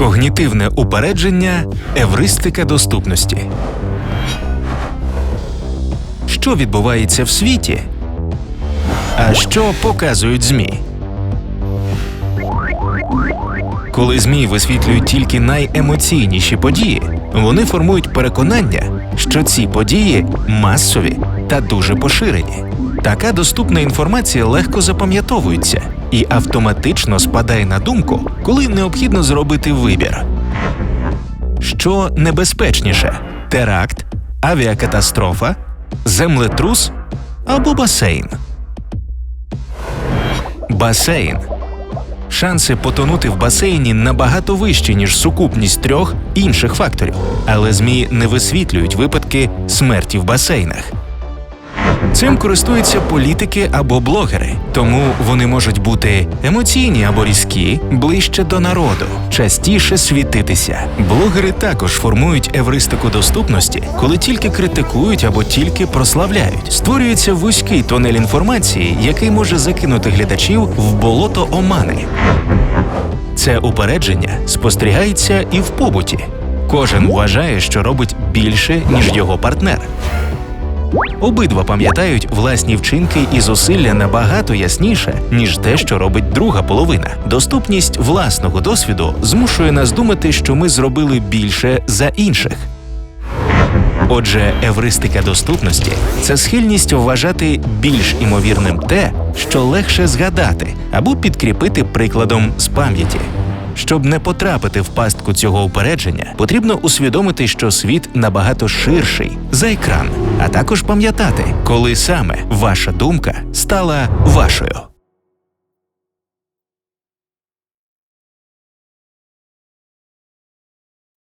Когнітивне упередження, евристика доступності. Що відбувається в світі? А що показують ЗМІ? Коли ЗМІ висвітлюють тільки найемоційніші події, вони формують переконання, що ці події масові та дуже поширені. Така доступна інформація легко запам'ятовується і автоматично спадає на думку, коли необхідно зробити вибір. Що небезпечніше теракт, авіакатастрофа, землетрус або басейн? Басейн. Шанси потонути в басейні набагато вищі, ніж сукупність трьох інших факторів. Але ЗМІ не висвітлюють випадки смерті в басейнах. Цим користуються політики або блогери, тому вони можуть бути емоційні або різкі, ближче до народу, частіше світитися. Блогери також формують евристику доступності, коли тільки критикують або тільки прославляють. Створюється вузький тунель інформації, який може закинути глядачів в болото омани. Це упередження спостерігається і в побуті. Кожен вважає, що робить більше, ніж його партнер. Обидва пам'ятають власні вчинки і зусилля набагато ясніше, ніж те, що робить друга половина. Доступність власного досвіду змушує нас думати, що ми зробили більше за інших. Отже, евристика доступності це схильність вважати більш імовірним те, що легше згадати, або підкріпити прикладом з пам'яті. Щоб не потрапити в пастку цього упередження, потрібно усвідомити, що світ набагато ширший за екран, а також пам'ятати, коли саме ваша думка стала вашою.